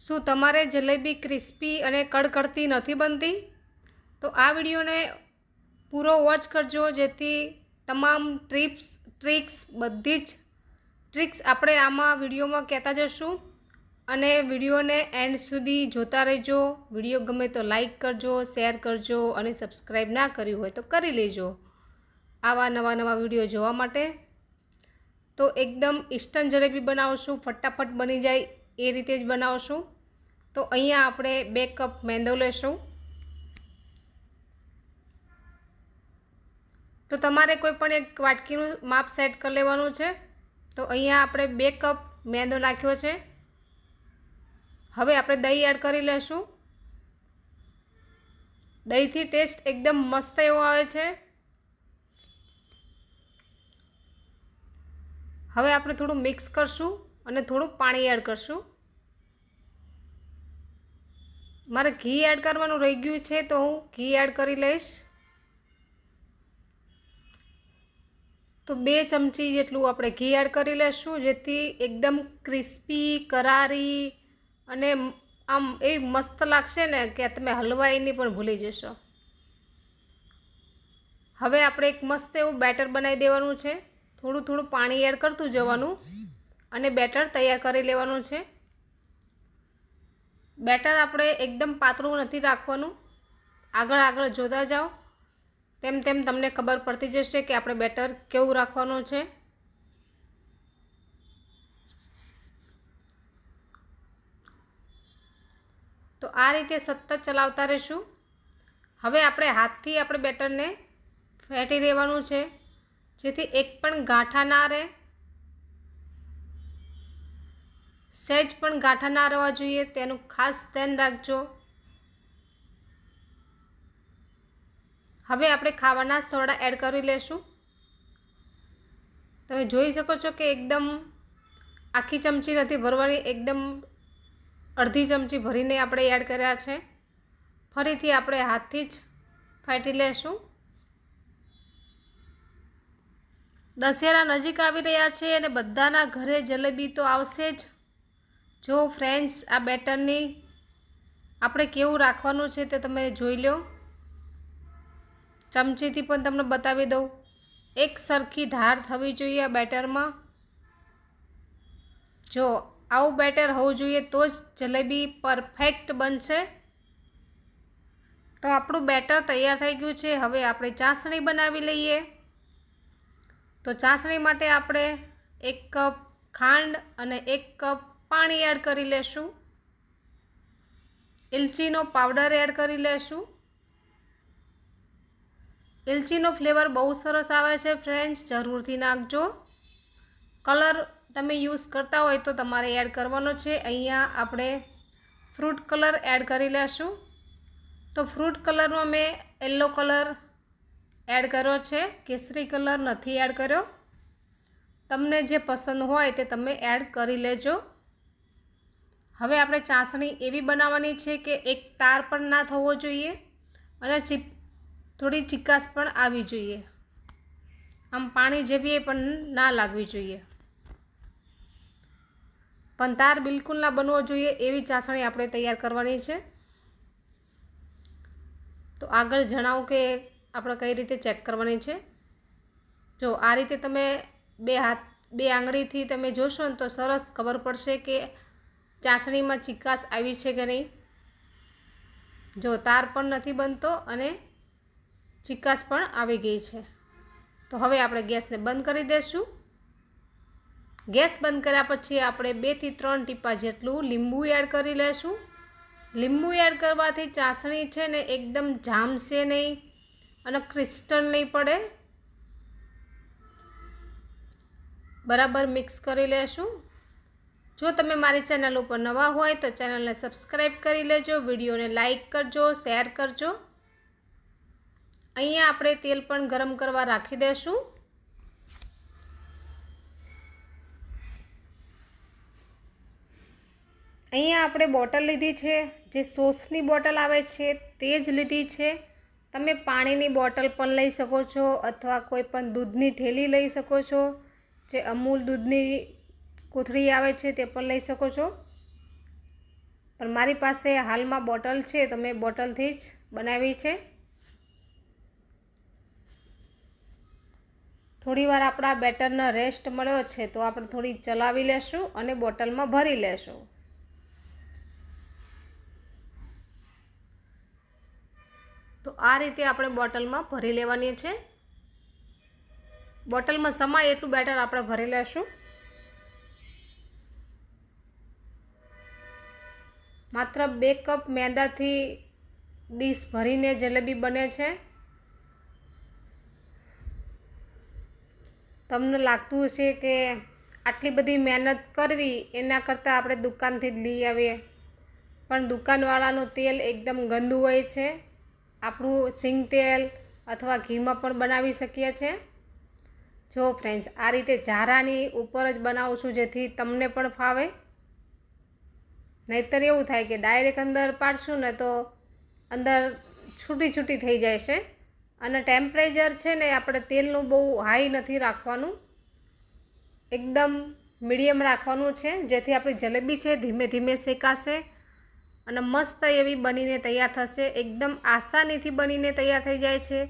શું તમારે જલેબી ક્રિસ્પી અને કડકડતી નથી બનતી? તો આ વિડીયોને પૂરો વોચ કરજો, જેથી તમામ ટ્રીપ્સ ટ્રિક્સ, બધી જ ટ્રિક્સ આપણે આમાં વિડીયોમાં કહેતા જશું. અને વિડીયોને એન્ડ સુધી જોતા રહેજો. વીડિયો ગમે તો લાઈક કરજો, શેર કરજો અને સબસ્ક્રાઈબ ના કર્યું હોય તો કરી લેજો આવા નવા નવા વીડિયો જોવા માટે. તો એકદમ ઇસ્ટર્ન જલેબી બનાવશું, ફટાફટ બની જાય એ રીતે જ બનાવશું. તો અહીંયા આપણે બે કપ મેંદો લેશું. તો તમારે કોઈ પણ એક વાટકીનું માપ સેટ કરી લેવાનું છે. તો અહીંયા આપણે બે કપ મેંદો નાખ્યો છે. હવે આપણે દહીં એડ કરી લેશું. દહીંથી ટેસ્ટ એકદમ મસ્ત એવો આવે છે. હવે આપણે થોડું મિક્સ કરશું. અને થોડુંક પાણી એડ કરશું. મારે ઘી એડ કરવાનું રહી ગયું છે તો હું ઘી એડ કરી લઈશ. તો બે ચમચી જેટલું આપણે ઘી એડ કરી લઈશું જેથી એકદમ ક્રિસ્પી કરારી અને આમ એ મસ્ત લાગશે ને કે તમે હલવાઈની પણ ભૂલી જશો. હવે આપણે એક મસ્ત એવું બેટર બનાવી દેવાનું છે. થોડું થોડું પાણી એડ કરતું જવાનું. અને બેટર તૈયાર કરી લેવાનું છે. બેટર આપણે એકદમ પાતળું નથી રાખવાનું. આગળ આગળ જોતા જાઓ. તેમ તેમ તમને ખબર પડતી જશે કે આપણે બેટર કેવું રાખવાનું છે. તો આ રીતે સતત ચલાવતા રહીશું. હવે આપણે હાથથી આપણે બેટરને ફેટી દેવાનું છે, જેથી એક પણ ગાંઠા ના રહે. સહેજ પણ ગાંઠા ના રહેવા જોઈએ, તેનું ખાસ ધ્યાન રાખજો. હવે આપણે ખાવાના સોડા એડ કરી લેશું. તમે જોઈ શકો છો કે એકદમ આખી ચમચી નથી ભરવાની, એકદમ અડધી ચમચી ભરીને આપણે એડ કર્યા છે. ફરીથી આપણે હાથથી જ ફાટી લેશું. દશેરા નજીક આવી રહ્યા છે અને બધાના ઘરે જલેબી તો આવશે જ. જો ફ્રેન્ડ્સ આ બેટરની આપણે કેવું રાખવાનું છે તે તમે જોઈ લો. ચમચીથી પણ તમને બતાવી દઉં. એક સરખી ધાર થવી જોઈએ આ બેટરમાં. જો આવું બેટર હોવું જોઈએ તો જ જલેબી પરફેક્ટ બનશે. તો આપણું બેટર તૈયાર થઈ ગયું છે. હવે આપણે ચાસણી બનાવી લઈએ. તો ચાસણી માટે આપણે એક કપ ખાંડ અને એક કપ પાણી એડ કરી લેશું. ઇલચીનો પાવડર એડ કરી લેશું. ઇલચીનો ફ્લેવર બહુ સરસ આવે છે ફ્રેન્ડ્સ, જરૂરથી નાખજો. કલર તમે યુઝ કરતા હોય તો તમારે એડ કરવાનો છે. અહીંયા આપણે ફ્રૂટ કલર એડ કરી લેશું. તો ફ્રૂટ કલરમાં મેં યલો કલર એડ કર્યો છે. કેસરી કલર નથી એડ કર્યો. તમને જે પસંદ હોય તે તમે એડ કરી લેજો. હવે આપણે ચાસણી એવી બનાવવાની છે કે એક તાર પણ ના થવો જોઈએ અને ચીપ થોડી ચિકાસ પણ આવી જોઈએ. આમ પાણી જેવી પણ ના લાગવી જોઈએ. પણ તાર બિલકુલ ના બનવો જોઈએ એવી ચાસણી આપણે તૈયાર કરવાની છે. તો આગળ જણાવું કે આપણે કઈ રીતે ચેક કરવાની છે. જો આ રીતે તમે બે હાથ બે આંગળીથી તમે જોશો ને તો સરસ ખબર પડશે કે ચાસણીમાં ચિકાસ આવી છે કે નહીં? જો તાર પણ નથી બનતો અને ચિકાસ પણ આવી ગઈ છે. તો હવે આપણે ગેસને બંધ કરી દઈશું ગેસ બંધ કર્યા પછી આપણે બેથી ત્રણ ટીપા જેટલું લીંબુ એડ કરી લેશું. લીંબુ એડ કરવાથી ચાસણી છે ને એકદમ જામશે નહીં અને ક્રિસ્ટલ નહીં પડે. બરાબર મિક્સ કરી લેશું. જો તમે મારી ચેનલ ઉપર નવા હોય તો ચેનલને સબસ્ક્રાઈબ કરી લેજો, વિડીયોને લાઇક કરજો, શેર કરજો. અહીંયા આપણે તેલ પણ ગરમ કરવા રાખી દઈશું અહીંયા આપણે બોટલ લીધી છે, જે સોસની બોટલ આવે છે તે જ લીધી છે. તમે પાણીની બોટલ પણ લઈ શકો છો અથવા કોઈ પણ દૂધની ઠેલી લઈ શકો છો, જે અમૂલ દૂધની કોથળી આવે છે તે પણ લઈ શકો છો. પણ મારી પાસે હાલમાં બોટલ છે તો મેં બોટલથી જ બનાવી છે. થોડી વાર આપણા બેટરનો રેસ્ટ મળ્યો છે તો આપણે થોડી ચલાવી લેશું અને બોટલમાં ભરી લેશું. તો આ રીતે આપણે બોટલમાં ભરી લેવાની છે. બોટલમાં સમાય એટલું બેટર આપણે ભરી લેશું. માત્ર બે કપ મેંદાથી ડીશ ભરીને જલેબી બને છે. તમને લાગતું હશે કે આટલી બધી મહેનત કરવી એના કરતાં આપણે દુકાનથી જ લઈ આવીએ. પણ દુકાનવાળાનું તેલ એકદમ ગંદુ હોય છે. આપણું સિંગ તેલ અથવા ઘીમાં પણ બનાવી શકીએ છીએ જો ફ્રેન્ડ્સ, આ રીતે ઝારાની ઉપર જ બનાવું છું જેથી તમને પણ ફાવે. નહીતર એવું થાય કે ડાયરેક્ટ અંદર પાડશું ને તો અંદર છૂટી છૂટી થઈ જાય છે. અને ટેમ્પરેચર છે ને આપણે તેલનું બહુ હાઈ નથી રાખવાનું. એકદમ મીડિયમ રાખવાનું છે, જેથી આપણી જલેબી છે ધીમે ધીમે શેકાશે અને મસ્ત એવી બનીને તૈયાર થશે. એકદમ આસાનીથી બનીને તૈયાર થઈ જાય છે.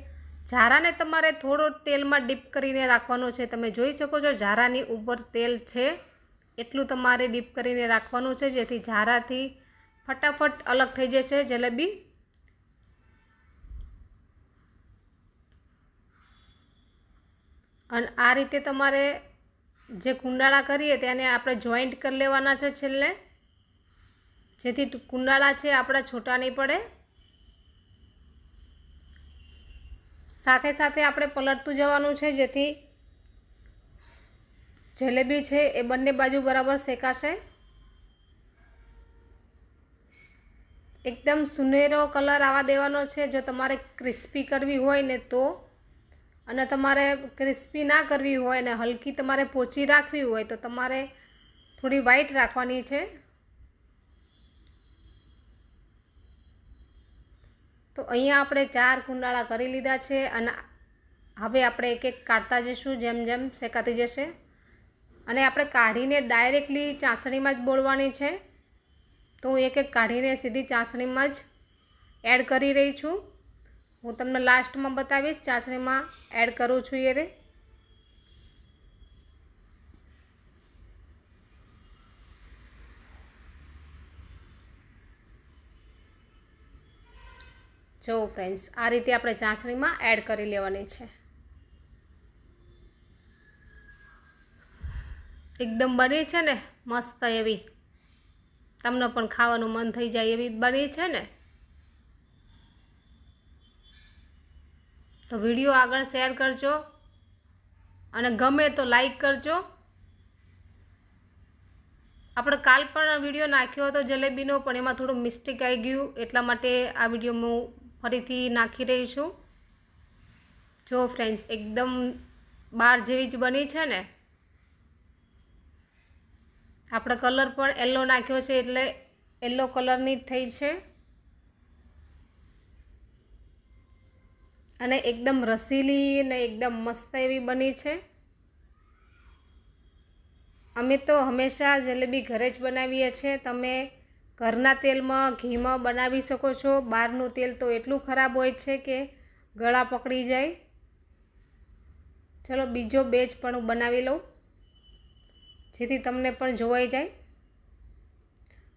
ઝારાને તમારે થોડો તેલમાં ડીપ કરીને રાખવાનો છે. તમે જોઈ શકો છો ઝારાની ઉપર તેલ છે. એટલું તમારે ડીપ કરીને રાખવાનું છે, જેથી ઝારાથી ફટાફટ અલગ થઈ જશે જલેબી. અને આ રીતે તમારે જે કુંડાળા કરીએ તેને આપણે જોઈન્ટ કરી લેવાના છે છેલ્લે. જેથી કુંડાળા છે આપણા છોટા નહીં પડે. સાથે સાથે આપણે પલટતું જવાનું છે, જેથી જલેબી છે એ બંને બાજુ બરાબર શેકાશે. એકદમ સુનેરો કલર આવવા દેવાનો છે, જો તમારે ક્રિસ્પી કરવી હોય ને તો. અને તમારે ક્રિસ્પી ના કરવી હોય ને હલકી તમારે પોચી રાખવી હોય તો તમારે થોડી વ્હાઈટ રાખવાની છે. તો અહીંયા આપણે ચાર કુંડાળા કરી લીધા છે અને હવે આપણે એક એક કાઢતા જઈશું જેમ જેમ શેકાતી જશે. અને આપણે કાઢીને ડાયરેક્ટલી ચાસણીમાં જ બોળવાની છે. તો હું એક એક કાઢીને સીધી ચાસણીમાં જ એડ કરી રહી છું. હું તમને લાસ્ટમાં બતાવીશ ચાસણીમાં એડ કરું છું એ રે. જો ફ્રેન્ડ્સ, આ રીતે આપણે ચાસણીમાં એડ કરી લેવાની છે. એકદમ બની છે ને, મસ્ત એવી. તમને પણ ખાવાનું મન થઈ જાય એવી બની છે ને. તો વીડિયો આગળ શેર કરજો અને ગમે તો લાઈક કરજો. આપણે કાલ પણ વીડિયો નાખ્યો હતો જલેબીનો, પણ એમાં થોડું મિસ્ટેક આવી ગયું, એટલા માટે આ વીડિયો હું ફરીથી નાખી રહી છું. જો ફ્રેન્ડ્સ એકદમ બાર જેવી જ બની છે ને. આપણે કલર પણ યલો નાખ્યો છે એટલે યલો કલરની થઈ છે. અને એકદમ રસીલી અને એકદમ મસ્ત એવી બની છે. અમે તો હંમેશા જલેબી ઘરે જ બનાવીએ છીએ. તમે ઘરના તેલમાં ઘીમાં બનાવી શકો છો. બહારનું તેલ તો એટલું ખરાબ હોય છે કે ગળા પકડી જાય. ચલો બીજો બેચ પણ હું બનાવી લઉં. જેથી તમને પણ જોવાઈ જાય.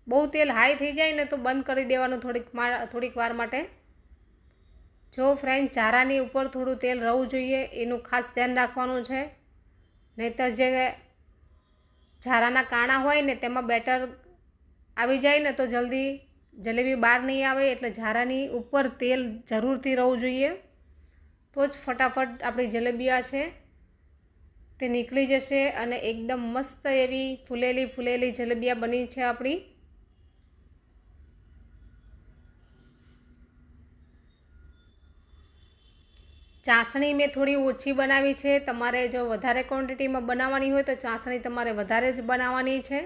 બહુ તેલ હાઈ થઈ જાય ને તો બંધ કરી દેવાનું થોડીક થોડીક વાર માટે. જો ફ્રેન્ડ, ચારાની ઉપર થોડું તેલ રહેવું જોઈએ, એનું ખાસ ધ્યાન રાખવાનું છે. નહીંતર જે ઝારાના કાણા હોય ને તેમાં બેટર આવી જાય ને તો જલ્દી જલેબી બહાર નહીં આવે, એટલે ઝારાની ઉપર તેલ જરૂરથી રહેવું જોઈએ. તો જ ફટાફટ આપણી જલેબિયા છે. તે નીકળી જશે અને એકદમ મસ્ત એવી ફૂલેલી ફૂલેલી જલેબિયા બની છે આપણી. ચાસણી મેં થોડી ઓછી બનાવી છે. તમારે જો વધારે ક્વોન્ટિટીમાં બનાવવાની હોય તો ચાસણી તમારે વધારે જ બનાવવાની છે.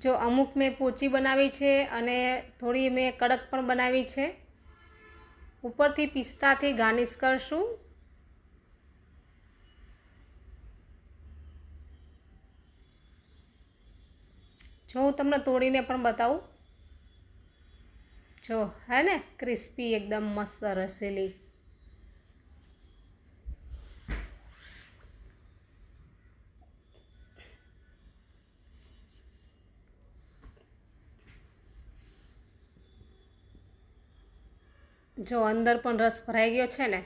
જો અમુક મેં પોચી બનાવી છે અને થોડી મેં કડક પણ બનાવી છે. ઉપરથી પિસ્તાથી ગાર્નિશ કરશું. જો હું તમને તોડીને પણ બતાવું. જો, હે ને? ક્રિસ્પી, એકદમ મસ્ત રસેલી. જો, અંદર પણ રસ ભરાઈ ગયો છે ને?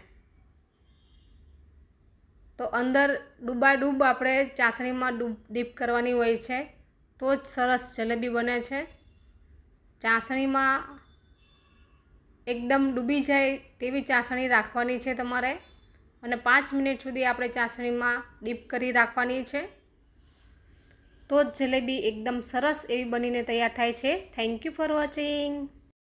તો અંદર ડૂબા ડૂબ આપણે ચાસણીમાં ડૂબ, ડીપ કરવાની હોય છે. તો જ સરસ જલેબી બને છે. ચાસણીમાં એકદમ ડૂબી જાય તેવી ચાસણી રાખવાની છે તમારે. અને પાંચ મિનિટ સુધી આપણે ચાસણીમાં ડીપ કરી રાખવાની છે. તો જ જલેબી એકદમ સરસ એવી બનીને તૈયાર થાય છે. Thank you for watching.